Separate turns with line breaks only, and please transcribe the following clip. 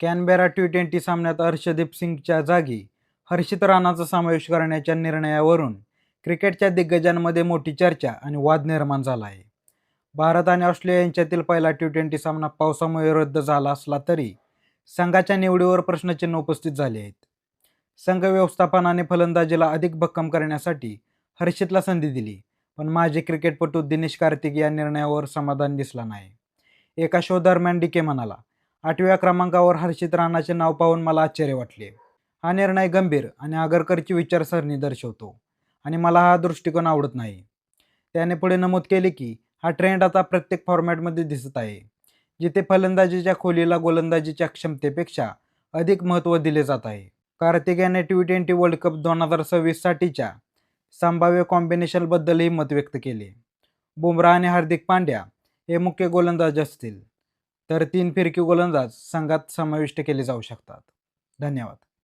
Canberra T twenty सामन्यात हर्षदीप सिंगच्या जागी हर्षित राणाचा समावेश करण्याच्या निर्णयावरून क्रिकेटच्या दिग्गजांमध्ये मोठी चर्चा आणि वाद निर्माण झाला आहे. भारत आणि ऑस्ट्रेलिया यांच्यातील पहिला टी ट्वेंटी सामना पावसामुळे रद्द झाला असला तरी संघाच्या निवडीवर प्रश्नचिन्ह उपस्थित झाले आहेत. संघ व्यवस्थापनाने फलंदाजीला अधिक भक्कम करण्यासाठी हर्षितला संधी दिली पण माजी क्रिकेटपटू दिनेश कार्तिक या निर्णयावर समाधान दिसला नाही. एका शो दरम्यान डीके म्हणाला आठव्या क्रमांकावर हर्षित राणाचे नाव पाहून मला आश्चर्य वाटले. हा निर्णय गंभीर आणि आगरकरची विचारसरणी दर्शवतो आणि मला हा दृष्टिकोन आवडत नाही. त्याने पुढे नमूद केले की हा ट्रेंड आता प्रत्येक फॉर्मॅटमध्ये दिसत आहे जिथे फलंदाजीच्या खोलीला गोलंदाजीच्या क्षमतेपेक्षा अधिक महत्त्व दिले जात आहे. कार्तिक याने टी ट्वेंटी वर्ल्ड कप दोन हजार सव्वीससाठीच्या संभाव्य कॉम्बिनेशनबद्दलही मत व्यक्त केले. बुमराह आणि हार्दिक पांड्या हे मुख्य गोलंदाज असतील. तर तीन फिरकी गोलंदाज संघात समाविष्ट केले जाऊ शकतात. धन्यवाद.